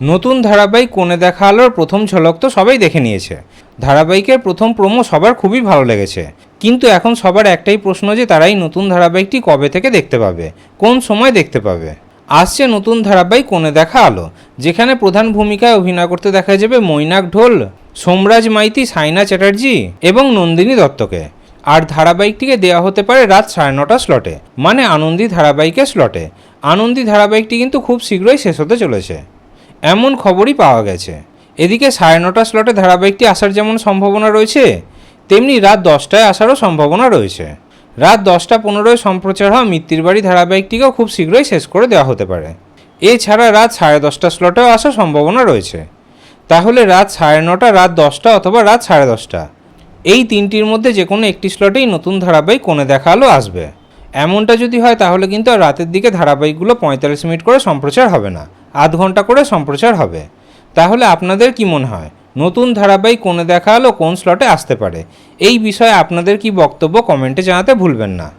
নতুন ধারাবাহিক কোণে দেখা আলোর প্রথম ঝলক তো সবাই দেখে নিয়েছে। ধারাবাহিকের প্রথম প্রোমো সবার খুবই ভালো লেগেছে। কিন্তু এখন সবার একটাই প্রশ্ন যে তারাই নতুন ধারাবাহিকটি কবে থেকে দেখতে পাবে? কোন সময় দেখতে পাবে? আসছে নতুন ধারাবাহিক কোণে দেখা আলো, যেখানে প্রধান ভূমিকায় অভিনয় করতে দেখা যাবে মৈনাক ঢোল, সোমরাজ মাইতি, সাইনা চ্যাটার্জি এবং নন্দিনী দত্তকে। আর ধারাবাহিকটিকে দেওয়া হতে পারে রাত সাড়ে নটা স্লটে মানে আনন্দী ধারাবাহিকের স্লটে। আনন্দী ধারাবাহিকটি কিন্তু খুব শীঘ্রই শেষ হতে চলেছে। এমন খবরই পাওয়া গেছে। এদিকে সাড়ে নটা স্লটে ধারাবাহিকটি আসার যেমন সম্ভাবনা রয়েছে, তেমনি রাত দশটায় আসারও সম্ভাবনা রয়েছে। রাত দশটা পনেরোয় সম্প্রচার হওয়া মিত্তির বাড়ি ধারাবাহিকটিকেও খুব শীঘ্রই শেষ করে দেওয়া হতে পারে। এছাড়া রাত সাড়ে দশটা স্লটেও আসার সম্ভাবনা রয়েছে। তাহলে রাত সাড়ে নটা, রাত দশটা অথবা রাত সাড়ে দশটা, এই তিনটির মধ্যে যে কোনো একটি স্লটেই নতুন ধারাবাহিক কোণে দেখা আলো আসবে। এমনটা যদি হয় তাহলে কিন্তু রাতের দিকে ধারাবাহিকগুলো পঁয়তাল্লিশ মিনিট করে সম্প্রচার হবে না। আধ ঘণ্টা করে সম্প্রচার হবে। তাহলে আপনাদের কি মনে হয়? নতুন ধারাবাহিক কোনে দেখা আলো কোন স্লটে আসতে পারে? এই বিষয়ে আপনাদের কি বক্তব্য কমেন্টে জানাতে ভুলবেন না।